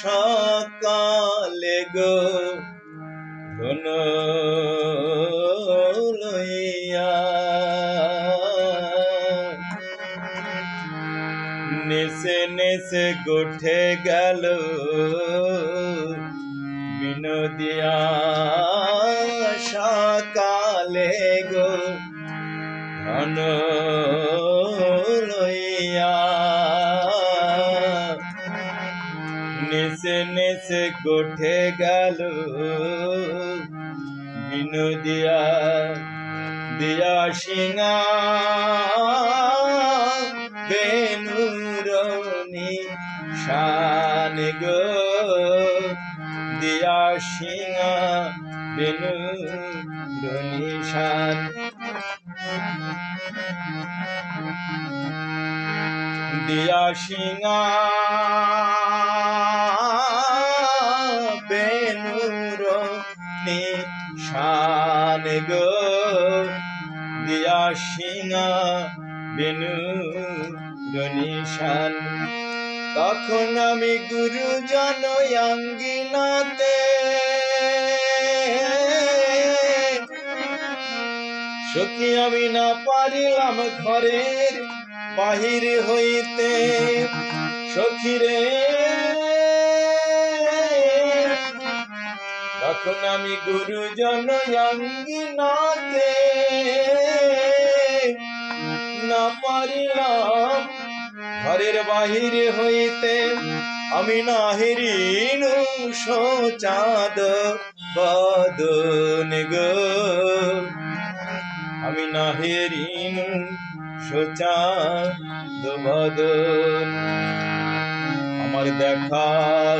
সকালে গো। ধন লইয়া। নেসে গোঠে গেল। বিনোদিয়া সকালে গো। ধন নেসে নেসে গোঠে গেল। বিনোদিয়া দিয়া সিঙা বেনুরনি শান গো। দিয়া সিঙা বেনুরনি শান দিয়া সিঙা দিয়া সিঙা বেনুর নিশান তখন আমি গুরুজন অঙ্গিনাতে সখী আমি না পারিলাম ঘরের বাহির হইতে। সখীরে তখন আমি গুরুজন অঙ্গিনাতে না পারিলাম। ঘরের বাহির হইতে আমি না হেরিন চাঁদ বদন গো। আমি না হেরিন চাঁদ বদন। আমার দেখা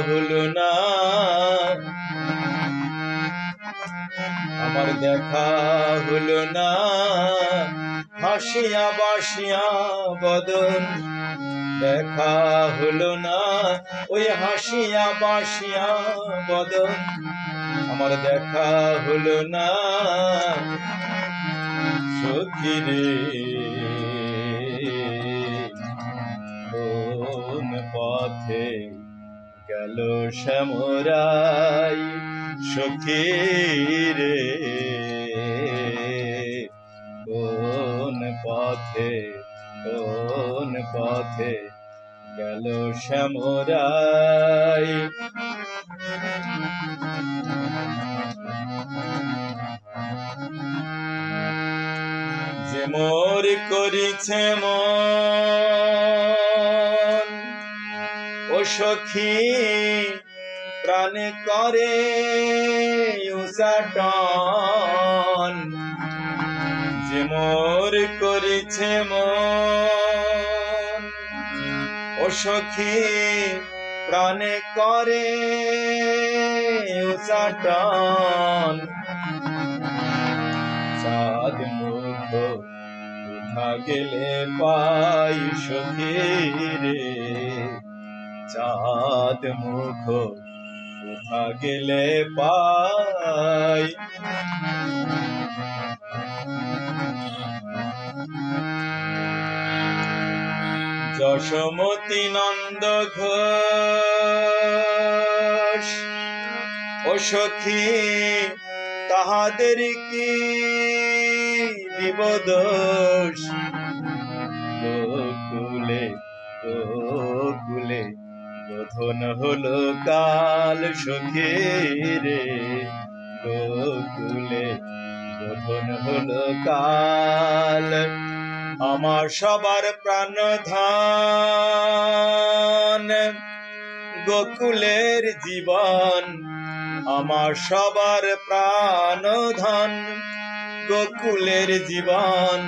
হলো না। আমার দেখা হলো না। হাসিয়া বাসিয়া বদন। দেখা হলো না, ওই হাসিয়া বাসিয়া বদন। আমার দেখা হলো না সখিরে কোন পথে গেল শ্যামরাই সখীরে কোন পথে কোন পথে গেল শ্যামরাই যে মোর করিছে মন, ও সখী প্রাণে করে উসাটন যে মোর করিছে মন, ও সখী প্রাণে করে উসাটন চাঁদ মুখ উঠা গেলে পাই সখী রে। চাঁদ মুখ উঠা গেলে পাই যশমতী নন্দ ঘোষ ও সখী, তাহাদের কি দিব দোষ গোকুলে গোকুলে হলো কাল সখী রে গোকুলে বোধন হলো কাল আমার সবার প্রাণ ধান। গোকুলের জীবন, আমার সবার প্রাণ ধন। গোকুলের জীবন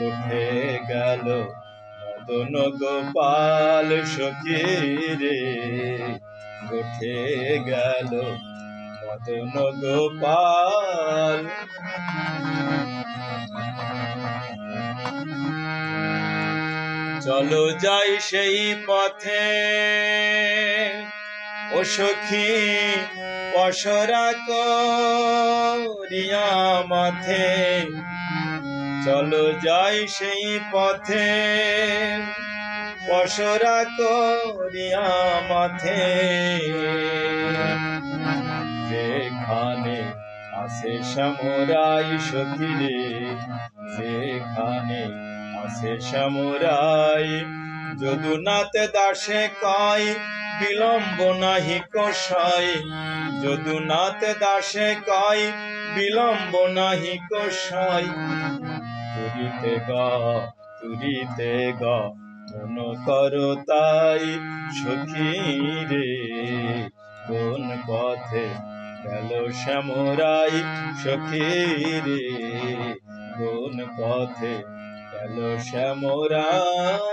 উঠে গেল মদন গোপাল সখী রে উঠে গেল মদন গোপাল। চলো যাই সেই পথে। ও সখী পসরা করিয়া মাথে চলো যাই সেই পথে পশরা করিয়া মাথে যেখানে আছে সামুরাই সখিরে যেখানে আছে সামুরাই। যদুনাথ দাসে কয়, বিলম্ব নাহি কষাই। যদুনাথ দাসে কয়, বিলম্ব নাহি কষাই। তুরিতে গা তুরিতে গা, মন করো তাই সখী রে। কোন পথে গেল শ্যামরাই সখী রে। কোন পথে গেল শ্যামরাই